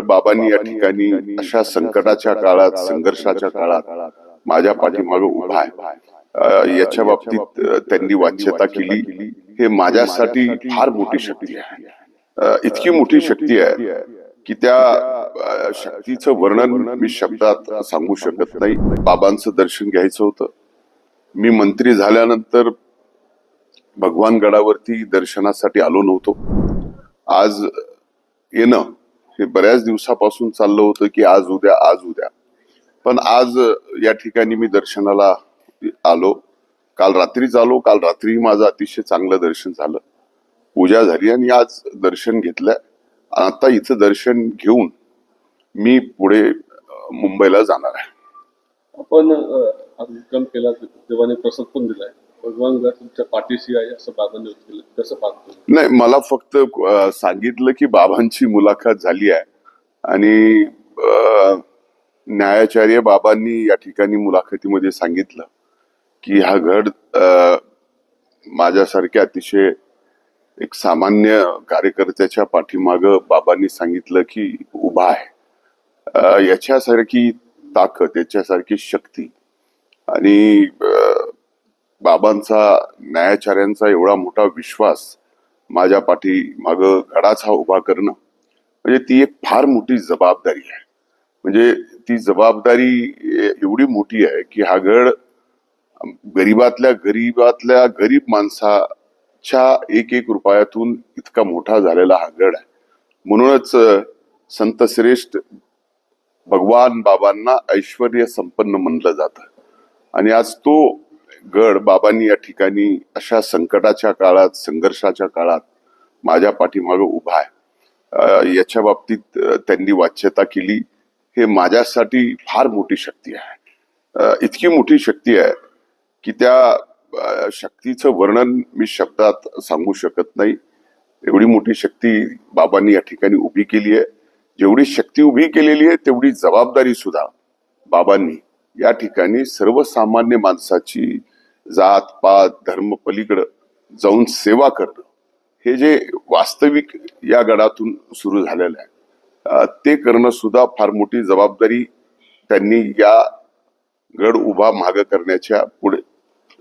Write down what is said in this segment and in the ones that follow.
बाबांनी या ठिकाणी अशा संकटाच्या काळात संघर्षाच्या काळात माझ्या पाठीमागे उभा आहे. याच्या बाबतीत त्यांनी वाच्यता केली. हे माझ्यासाठी फार मोठी शक्ती आहे. इतकी मोठी शक्ती आहे की त्या शक्तीचं वर्णन मी शब्दात सांगू शकत नाही. बाबांचं दर्शन घ्यायचं होतं. मी मंत्री झाल्यानंतर भगवान गडावरती दर्शनासाठी आलो नव्हतो. आज येणं हे बऱ्याच दिवसापासून चाललं होतं की आज उद्या आज उद्या. पण आज या ठिकाणी मी दर्शनाला आलो. काल रात्रीच आलो. काल रात्री माझं अतिशय चांगलं दर्शन झालं. पूजा झाली आणि आज दर्शन घेतलंय. आता इथं दर्शन घेऊन मी पुढे मुंबईला जाणार आहे. आपण केला देवाने प्रसाद पण दिलाय. भगवान गड तुमच्या पाठीशी आहे असं बाबांनी केलं कसं पाहतो. नाही मला फक्त अं, सांगितलं की बाबांची मुलाखत झाली आहे. आणि अं, न्यायाचार्य बाबांनी या ठिकाणी मुलाखतीमध्ये सांगितलं की हा गड अं, माझ्यासारख्या अतिशय एक सामान्य कार्यकर्त्याच्या पाठीमाग बाबांनी सांगितलं की उभा आहे. अं, याच्यासारखी ताकद याच्यासारखी शक्ती आणि बाबांचा न्यायाचार्यांचा एवढा मोठा विश्वास माझ्या पाठी माग गडाचा उभा करणं म्हणजे ती एक फार मोठी जबाबदारी आहे. म्हणजे ती जबाबदारी एवढी मोठी आहे की हा गड गरीबातल्या गरीबातल्या गरीब माणसाच्या एक एक रुपयातून इतका मोठा झालेला हा गड आहे. म्हणूनच संत श्रेष्ठ भगवान बाबांना ऐश्वर्य संपन्न म्हणलं जातं. आणि आज तो गड बाबांनी या ठिकाणी अशा संकटाच्या काळात संघर्षाच्या काळात माझ्या पाठीमागे उभा आहे. याच्या बाबतीत त्यांनी वाच्यता केली. हे माझ्यासाठी फार मोठी शक्ती आहे. इतकी मोठी शक्ती आहे की त्या शक्तीचं वर्णन मी शब्दात सांगू शकत नाही. एवढी मोठी शक्ती बाबांनी या ठिकाणी उभी केली आहे. जेवढी शक्ती उभी केलेली आहे तेवढी जबाबदारी सुद्धा बाबांनी या ठिकाणी सर्वसामान्य माणसाची जात पात धर्म पलीकडं जाऊन सेवा करणं हे जे वास्तविक या गडातून सुरू झालेलं आहे ते करणं सुद्धा फार मोठी जबाबदारी त्यांनी या गड उभा माग करण्याच्या पुढे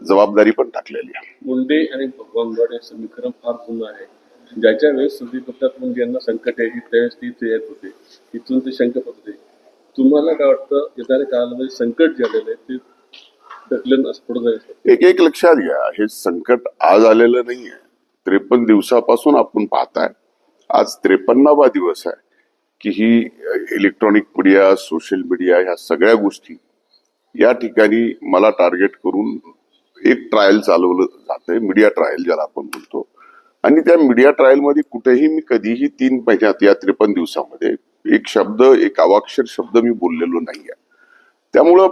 जबाबदारी पण टाकलेली आहे. मुंडे आणि भगवान गड हे समीकरण फार जुनं आहे. ज्याच्या वेळेस संदीप दत्त मुंडे यांना संकट यायची त्यावेळेस ते इथे येत होते. तिथून ते शंकत होते. तुम्हाला काय वाटतं येणाऱ्या काळामध्ये संकट जे आलेलं आहे ते जायचं. एक एक लक्षात घ्या. हे संकट आज आलेलं नाहीये. त्रेपन्न दिवसापासून आपण पाहताय. आज त्रेपन्नावा दिवस आहे की ही इलेक्ट्रॉनिक मीडिया सोशल मीडिया ह्या सगळ्या गोष्टी या ठिकाणी मला टार्गेट करून एक ट्रायल चालवलं जातंय. मीडिया ट्रायल ज्याला आपण म्हणतो. आणि त्या मीडिया ट्रायलमध्ये कुठेही मी कधीही तीन महिन्यात या त्रेपन्न दिवसामध्ये एक शब्द एक अवाक्षर शब्द मी बोललेलो नाहीये. त्यामुळं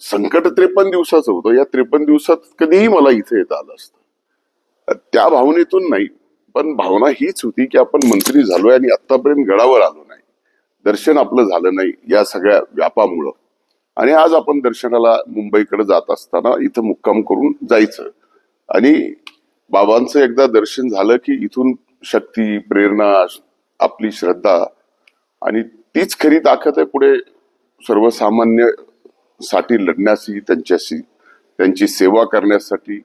संकट त्रेपन्न दिवसाचं होतं. या त्रेपन्न दिवसात कधीही मला इथे येता आलं असतं. त्या भावनेतून नाही. पण भावना हीच होती की आपण मंत्री झालोय आणि आतापर्यंत गडावर आलो नाही. दर्शन आपलं झालं नाही या सगळ्या व्यापामुळं. आणि आज आपण दर्शनाला मुंबईकडे जात असताना इथं मुक्काम करून जायचं. आणि बाबांचं एकदा दर्शन झालं की इथून शक्ती प्रेरणा आपली श्रद्धा आणि तीच खरी ताकद आहे पुढे सर्वसामान्य साठी लढण्याची त्यांच्याशी त्यांची सेवा करण्यासाठी